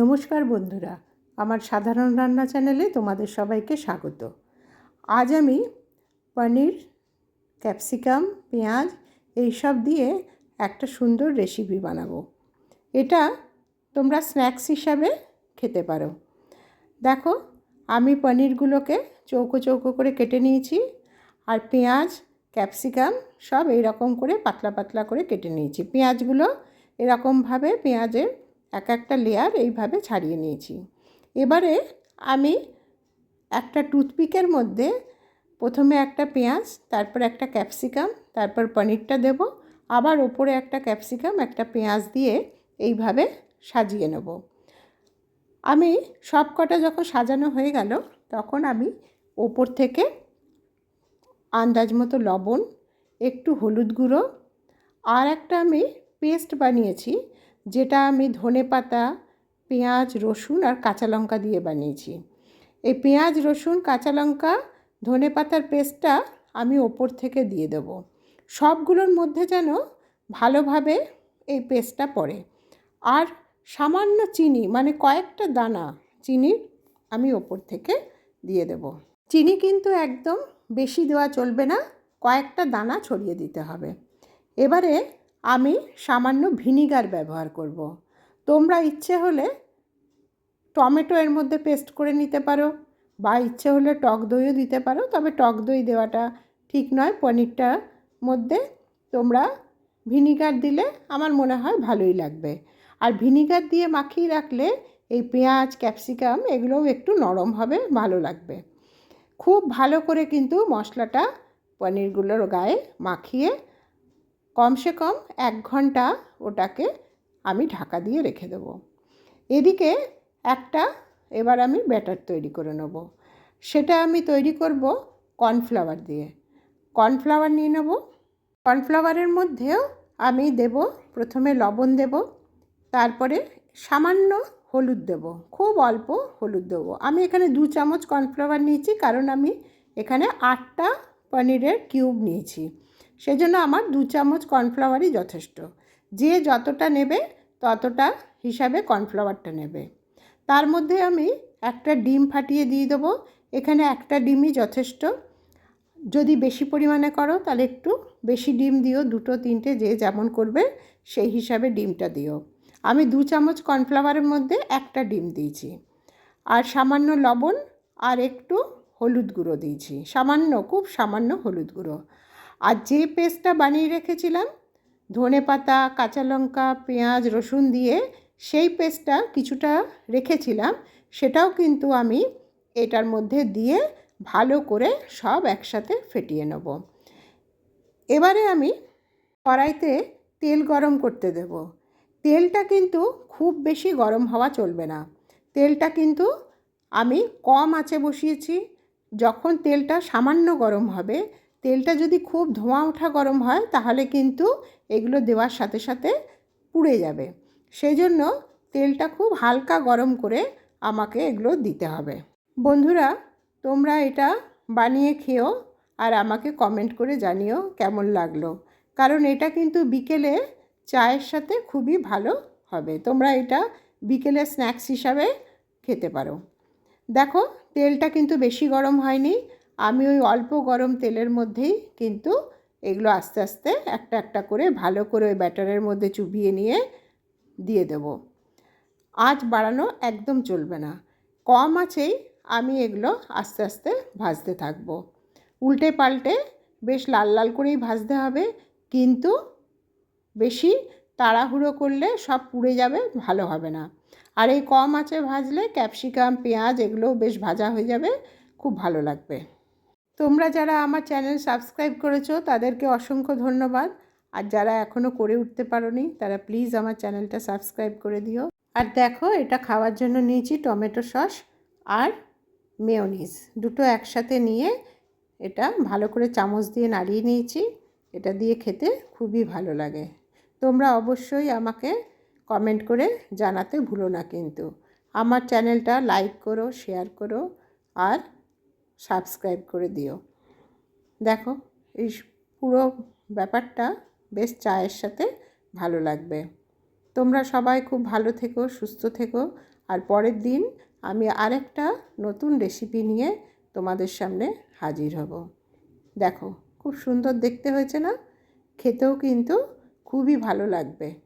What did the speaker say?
নমস্কার বন্ধুরা, আমার সাধারণ রান্না চ্যানেলে তোমাদের সবাইকে স্বাগত। আজ আমি পনির, ক্যাপসিকাম, পেঁয়াজ এইসব দিয়ে একটা সুন্দর রেসিপি বানাবো। এটা তোমরা স্ন্যাক্স হিসাবে খেতে পারো। দেখো, আমি পনিরগুলোকে চৌকো চৌকো করে কেটে নিয়েছি আর পেঁয়াজ, ক্যাপসিকাম সব এইরকম করে পাতলা পাতলা করে কেটে নিয়েছি। পেঁয়াজগুলো এরকমভাবে পেঁয়াজের এক একটা লেয়ার এইভাবে ছাড়িয়ে নিয়েছি। এবারে আমি একটা টুথপিকের মধ্যে প্রথমে একটা পেঁয়াজ, তারপর একটা ক্যাপসিকাম তারপর পনিরটা দেব, আবার ওপরে একটা ক্যাপসিকাম একটা পেঁয়াজ দিয়ে এইভাবে সাজিয়ে নেব। আমি সব কটা যখন সাজানো হয়ে গেল, তখন আমি ওপর থেকে আন্দাজ মতো লবণ, একটু হলুদ গুঁড়ো, আর একটা আমি পেস্ট বানিয়েছি যেটা আমি ধনে পাতা, পেঁয়াজ, রসুন আর কাঁচা লঙ্কা দিয়ে বানিয়েছি। এই পেঁয়াজ, রসুন, কাঁচা লঙ্কা, ধনে পাতার পেস্টটা আমি ওপর থেকে দিয়ে দেবো। সবগুলোর মধ্যে যেন ভালোভাবে এই পেস্টটা পড়ে। আর সামান্য চিনি মানে কয়েকটা দানা চিনির আমি ওপর থেকে দিয়ে দেব। চিনি কিন্তু একদম বেশি দেওয়া চলবে না, কয়েকটা দানা ছড়িয়ে দিতে হবে। এবারে আমি সামান্য ভিনিগার ব্যবহার করব। তোমরা ইচ্ছে হলে টমেটো এর মধ্যে পেস্ট করে নিতে পারো বা ইচ্ছে হলে টক দইও দিতে পারো, তবে টক দই দেওয়াটা ঠিক নয়। পনিরটার মধ্যে তোমরা ভিনিগার দিলে আমার মনে হয় ভালোই লাগবে। আর ভিনিগার দিয়ে মাখিয়ে রাখলে এই পেঁয়াজ, ক্যাপসিকাম এগুলোও একটু নরম হবে, ভালো লাগবে। খুব ভালো করে কিন্তু মশলাটা পনিরগুলোর গায়ে মাখিয়ে কমসে কম এক ঘণ্টা ওটাকে আমি ঢাকা দিয়ে রেখে দেবো। এদিকে একটা এবার আমি ব্যাটার তৈরি করে নেব। সেটা আমি তৈরি করব কর্নফ্লাওয়ার দিয়ে। কর্নফ্লাওয়ার নিয়ে নেব। কর্নফ্লাওয়ারের মধ্যেও আমি দেব, প্রথমে লবণ দেব, তারপরে সামান্য হলুদ দেব, খুব অল্প হলুদ দেবো। আমি এখানে দু চামচ কর্নফ্লাওয়ার নিয়েছি, কারণ আমি এখানে আটটা পনিরের কিউব নিয়েছি। সেজন্য আমার দু চামচ কর্নফ্লাওয়ারই যথেষ্ট। যে যতটা নেবে, ততটা হিসাবে কর্নফ্লাওয়ারটা নেবে। তার মধ্যে আমি একটা ডিম ফাটিয়ে দিয়ে দেবো। এখানে একটা ডিমই যথেষ্ট। যদি বেশি পরিমাণে করো, তাহলে একটু বেশি ডিম দিও, দুটো, তিনটে, যে যেমন করবে, সেই হিসাবে ডিমটা দিও। আমি দু চামচ কর্নফ্লাওয়ারের মধ্যে একটা ডিম দিয়েছি। আর সামান্য লবণ আর একটু হলুদ গুঁড়ো দিয়েছি। সামান্য, খুব সামান্য হলুদ গুঁড়ো। আর যে পেস্টটা বানিয়ে রেখেছিলাম, ধনে পাতা, কাঁচা লঙ্কা, পেঁয়াজ, রসুন দিয়ে সেই পেস্টটা কিছুটা রেখেছিলাম, সেটাও কিন্তু আমি এটার মধ্যে দিয়ে ভালো করে সব একসাথে ফেটিয়ে নেব। এবারে আমি কড়াইতে তেল গরম করতে দেব। তেলটা কিন্তু খুব বেশি গরম হওয়া চলবে না। তেলটা কিন্তু আমি কম আঁচে বসিয়েছি। যখন তেলটা সামান্য গরম হবে তেলটা যদি খুব ধোঁয়া ওঠা গরম হয়, তাহলে কিন্তু এগুলো দেওয়ার সাথে সাথে পুড়ে যাবে। সেই জন্য তেলটা খুব হালকা গরম করে আমাকে এগুলো দিতে হবে। বন্ধুরা, তোমরা এটা বানিয়ে খেও আর আমাকে কমেন্ট করে জানিও কেমন লাগল। কারণ এটা কিন্তু বিকেলে চায়ের সাথে খুবই ভালো হবে। তোমরা এটা বিকেলে স্ন্যাক্স হিসাবে খেতে পারো। দেখো, তেলটা কিন্তু বেশি গরম হয়নি। আমি ওই অল্প গরম তেলের মধ্যেই কিন্তু এগুলো আস্তে আস্তে একটা একটা করে ভালো করে ওই ব্যাটারের মধ্যে চুবিয়ে নিয়ে দিয়ে দেব। আঁচ বাড়ানো একদম চলবে না। কম আছেই আমি এগুলো আস্তে আস্তে ভাজতে থাকব। উল্টে পাল্টে বেশ লাল লাল করেই ভাজতে হবে, কিন্তু বেশি তাড়াহুড়ো করলে সব পুড়ে যাবে, ভালো হবে না। আর এই কম আঁচে ভাজলে ক্যাপসিকাম, পেঁয়াজ এগুলোও বেশ ভাজা হয়ে যাবে, খুব ভালো লাগবে। তোমরা যারা আমার চ্যানেল সাবস্ক্রাইব করেছ, তাদেরকে অসংখ্য ধন্যবাদ। আর যারা এখনও করে উঠতে পারোনি, তারা প্লিজ আমার চ্যানেলটা সাবস্ক্রাইব করে দিও। আর দেখো, এটা খাওয়ার জন্য নিয়েছি টমেটো সস আর মেয়নিজ। দুটো একসাথে নিয়ে এটা ভালো করে চামচ দিয়ে নাড়িয়ে নিয়েছি। এটা দিয়ে খেতে খুবই ভালো লাগে। তোমরা অবশ্যই আমাকে কমেন্ট করে জানাতে ভুলো না কিন্তু। আমার চ্যানেলটা লাইক করো, শেয়ার করো আর সাবস্ক্রাইব করে দিও। দেখো, এই পুরো ব্যাপারটা বেশ চায়ের সাথে ভালো লাগবে। তোমরা সবাই খুব ভালো থেকো, সুস্থ থেকো। আর পরের দিন আমি আরেকটা নতুন রেসিপি নিয়ে তোমাদের সামনে হাজির হব। দেখো, খুব সুন্দর দেখতে হয়েছে না? খেতেও কিন্তু খুবই ভালো লাগবে।